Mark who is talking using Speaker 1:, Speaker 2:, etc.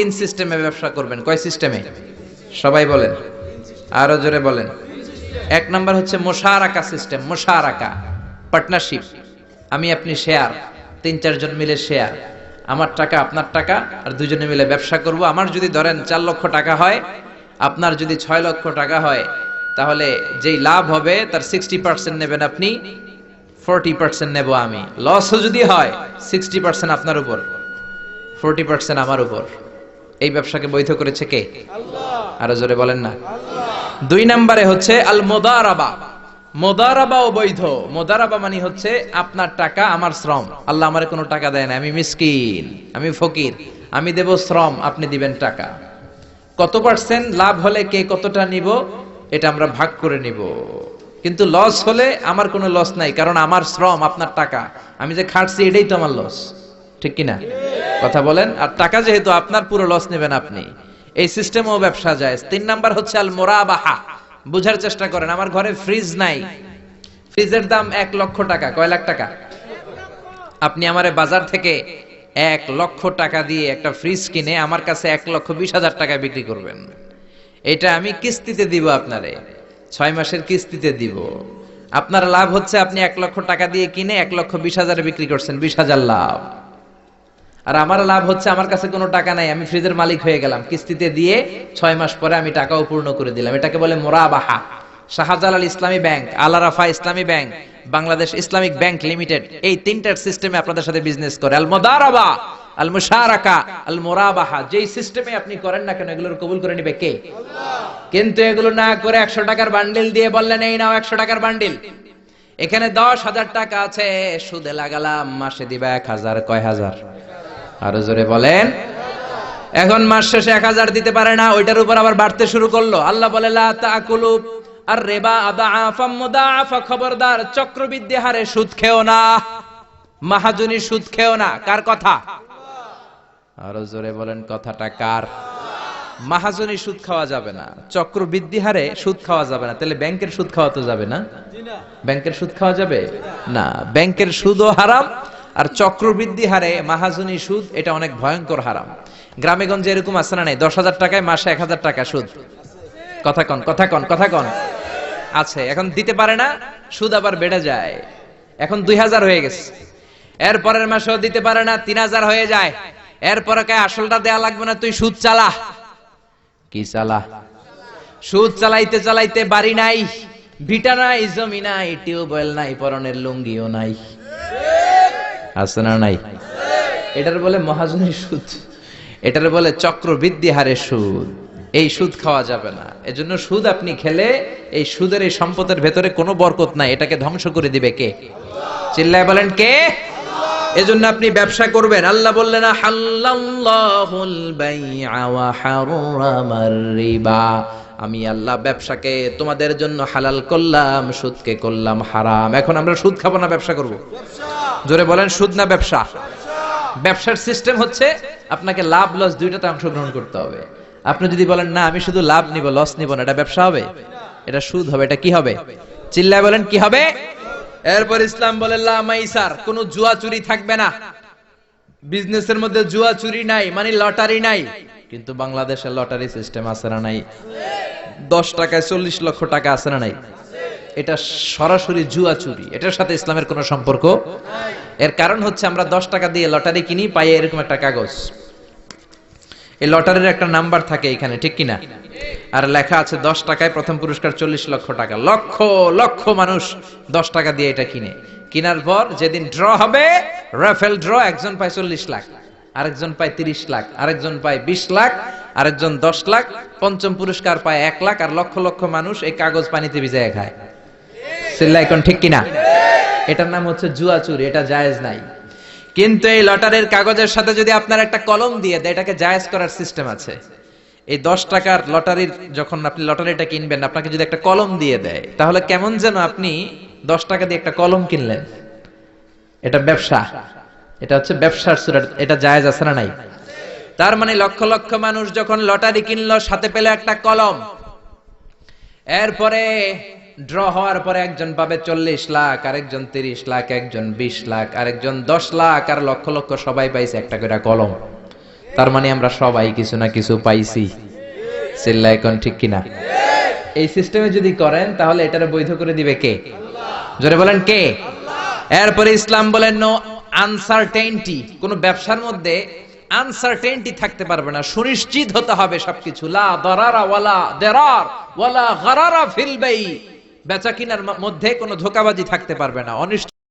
Speaker 1: তিন সিস্টেমে ব্যবসা করবেন। কয় সিস্টেমে? সবাই বলেন। আরও জোরে বলেন। এক নাম্বার হচ্ছে মোশারাকা সিস্টেম, মোশারাকা, পার্টনারশিপ। আমি, আপনি শেয়ার তিন, চারজন মিলে শেয়ার আমার টাকা, আপনার টাকা, আর দুজনে মিলে ব্যবসা করব। আমার যদি ধরেন চার লক্ষ টাকা হয়, আপনার যদি ছয় লক্ষ টাকা হয়, তাহলে যেই লাভ হবে, তার সিক্সটি পার্সেন্ট নেবেন আপনি ফোরটি পার্সেন্ট নেব আমি। লসও যদি হয় সিক্সটি পার্সেন্ট আপনার উপর ফোরটি পার্সেন্ট আমার উপর। এই ব্যবসাকে বৈধ করেছে কে? আরও জোরে বলেন না। দুই নম্বরে হচ্ছে আল মোদারাবা মোদারাবা ও বৈধ। মোদারাবা মানে হচ্ছে আপনার টাকা আমার শ্রম। আল্লাহ আমার কোনো টাকা দেয় না। আমি মিসকিন আমি ফকির আমি দেব শ্রম আপনি দিবেন টাকা। কত পার্সেন্ট লাভ হলে কে কতটা নিব এটা আমরা ভাগ করে নিব। কিন্তু লস হলে আমার কোনো লস নাই কারণ আমার শ্রম আপনার টাকা। আমি যে খাটছি এটাই তো আমার লস ঠিক কিনা? কথা বলেন, আর টাকা যেহেতু আপনার, পুরো লস নেবেন আপনি। এই সিস্টেমও ব্যবসা যায়। তিন নাম্বার হচ্ছে আল মোরাবাহা বুঝার চেষ্টা করেন, আমার ঘরে ফ্রিজ নাই। ফ্রিজের দাম এক লক্ষ টাকা। কয় লাখ টাকা? আপনি আমারে বাজার থেকে এক লক্ষ টাকা দিয়ে একটা ফ্রিজ কিনে আমার কাছে এক লক্ষ বিশ হাজার টাকা বিক্রি করবেন। এটা আমি কিস্তিতে দিব আপনারে। ছয় মাসের কিস্তিতে দিব। আপনার লাভ হচ্ছে আপনি এক লক্ষ টাকা দিয়ে কিনে এক লক্ষ বিশ হাজারে বিক্রি করছেন। বিশ হাজার লাভ। আর আমার লাভ হচ্ছে আমার কাছে কোনো টাকা নাই, আমি ফ্রিজের মালিক হয়ে গেলাম। কিস্তিতে দিয়ে ছয় মাস পরে আমি টাকাও পূর্ণ করে দিলাম। এটাকে বলে মোরাবাহা। Shahjalal Islami bank Al Arafah Islami bank, Bangladesh Islamic bank limited এই তিনটার সিস্টেমে আপনাদের সাথে বিজনেস করে। আল মোদারাবা আল মুশারাকা আল মোরাবাহা যেই সিস্টেমে আপনি করেন না কেন, এগুলোর কবুল করে নিবে কে? কিন্তু এগুলো না করে একশো টাকার বান্ডিল দিয়ে বললেন, এই নাও একশো টাকার বান্ডিল এখানে দশ হাজার টাকা আছে, সুদে লাগালাম, মাসে দিবা এক হাজার, কয় হাজার? আরও জোরে বলেন। এখন মাস শেষে এক হাজার দিতে পারে না ওইটার উপর আবার বাড়তে শুরু করল। আল্লাহ বলে লা তাকুলু আর রেবা আদাআফা মুদাআফা খবরদার চক্রবৃদ্ধি হারে সুদ খেও না মাহাজনী সুদ খেও না। কার কথা? আরও জোরে বলেন কথাটা কার? মাহাজনী সুদ খাওয়া যাবে না চক্রবৃদ্ধি হারে সুদ খাওয়া যাবে না। তাহলে ব্যাংকের সুদ খাওয়া তো যাবে না। ব্যাংকের সুদ খাওয়া যাবে? না ব্যাংকের সুদও হারাম আর চক্রবৃদ্ধি হারে মাহাজনী সুদ, এটা অনেক ভয়ঙ্কর হারাম। গ্রামে গঞ্জে এরকম আছে না নাই? দশ হাজার টাকায় মাসে এক হাজার টাকা সুদ। কথা কন কথা কন কথা কন। আছে, এখন দিতে পারে না, সুদ আবার বেড়ে যায়। এখন দুই হাজার হয়ে গেছে। এর পরের মাসেও দিতে পারে না, তিন হাজার হয়ে যায়। এরপরে কে আসলটা দেয়া লাগবে না, তুই সুদ চালা। কি চালা? সুদ চালাইতে চালাইতে বাড়ি নাই, ভিটা নাই, জমি নাই, টিউবওয়েল নাই, পরনের লুঙ্গিও নাই। আছে না নাই? এটার বলে মহাজনের সুদ। এটার বলে চক্রবৃদ্ধি হারে সুদ। এই সুদ খাওয়া যাবে না। এজন্য সুদ আপনি খেলে এই সুদের, এই সম্পদের ভেতরে কোনো বরকত নাই। এটাকে ধ্বংস করে দিবে কে? চিল্লায় বলেন কে? এজন্য আপনি ব্যবসা করবেন। আল্লাহ বললেন, হাল্লাল্লাহুল বাইআ ওয়া হারামার রিবা। আমি আল্লাহ ব্যবসাকে তোমাদের জন্য হালাল করলাম, সুদকে করলাম হারাম। এখন আমরা সুদ খাব না, ব্যবসা করব? জোরে বলেন, সুদ না ব্যবসা? ব্যবসার সিস্টেম হচ্ছে আপনাকে লাভ লস দুইটাতে অংশগ্রহণ করতে হবে। আপনি যদি বলেন, না, আমি শুধু লাভ নিব লস নিব না, এটা ব্যবসা হবে? এটা সুদ হবে, এটা কি হবে? চিল্লায় বলেন, কি হবে? এরপর ইসলাম বলে লামাইসার কোনো জুয়া চুরি থাকবে না। বিজনেসের মধ্যে জুয়া চুরি নাই মানে লটারি নাই। কিন্তু বাংলাদেশের লটারি সিস্টেম আছে না নাই? দশ টাকায় চল্লিশ লক্ষ টাকা আছে না নাই? এটা সরাসরি জুয়া চুরি। এটার সাথে ইসলামের কোনো সম্পর্ক? এর কারণ হচ্ছে আমরা দশ টাকা দিয়ে লটারি কিনি পাই এরকম একটা কাগজ। এই লটারির একটা নাম্বার থাকে এখানে, ঠিক কিনা? আর লেখা আছে দশ টাকায় প্রথম পুরস্কার চল্লিশ লক্ষ টাকা। লক্ষ লক্ষ মানুষ দশ টাকা দিয়ে এটা কিনে। কিনার পর যেদিন ড্র হবে, রাফেল ড্র, একজন পায় চল্লিশ লাখ, আরেকজন পায় তিরিশ লাখ, আরেকজন পায় বিশ লাখ, আরেকজন দশ লাখ, পঞ্চম পুরস্কার পায় এক লাখ, আর লক্ষ লক্ষ মানুষ এই কাগজ পানিতে ভিজায় খায়। সিল্লাইকন ঠিক কিনা? এটার নাম হচ্ছে জুয়া চুরি, এটা জায়েজ নাই। কিন্তু এই লটারির কাগজের সাথে যদি আপনার একটা কলম দিয়ে দেয়, এটাকে জায়েজ করার সিস্টেম আছে। এই দশ টাকার লটারির যখন আপনি লটারিটা কিনবেন, আপনাকে যদি একটা কলম দিয়ে দেয়, তাহলে কেমন যেন আপনি দশ টাকা দিয়ে একটা কলম কিনলেন। এটা ব্যবসা। এটা হচ্ছে ব্যবসার সুরাট এটা জায়েজ আছে না নাই? তার মানে লক্ষ লক্ষ মানুষ যখন লটারি কিনলো, সাথে পেলে একটা কলম। এরপরে ড্র হওয়ার পরে একজন পাবে চল্লিশ লাখ, আরেকজন তিরিশ লাখ, একজন বিশ লাখ, আরেকজন দশ লাখ, আর লক্ষ লক্ষ সবাই পাইছে একটা করে কলম। তার মানে আমরা সবাই কিছু না কিছু পাইছি। চিল্লা, এখন ঠিক কিনা? এই সিস্টেমে যদি করেন, তাহলে এটারে বৈধ করে দিবে কে? জোরে বলেন কে? এরপরে ইসলাম বলেন নো আনসার্টেনটি কোন ব্যবসার মধ্যে আনসার্টেনটি থাকতে পারবে না। সুনিশ্চিত হতে হবে সবকিছু। লা দরারা ওয়ালা দেরার, ওয়ালা গারারা ফিল বাই বেচা কিনার মধ্যে কোনো ধোকাবাজি থাকতে পারবে না অনিশ্চিত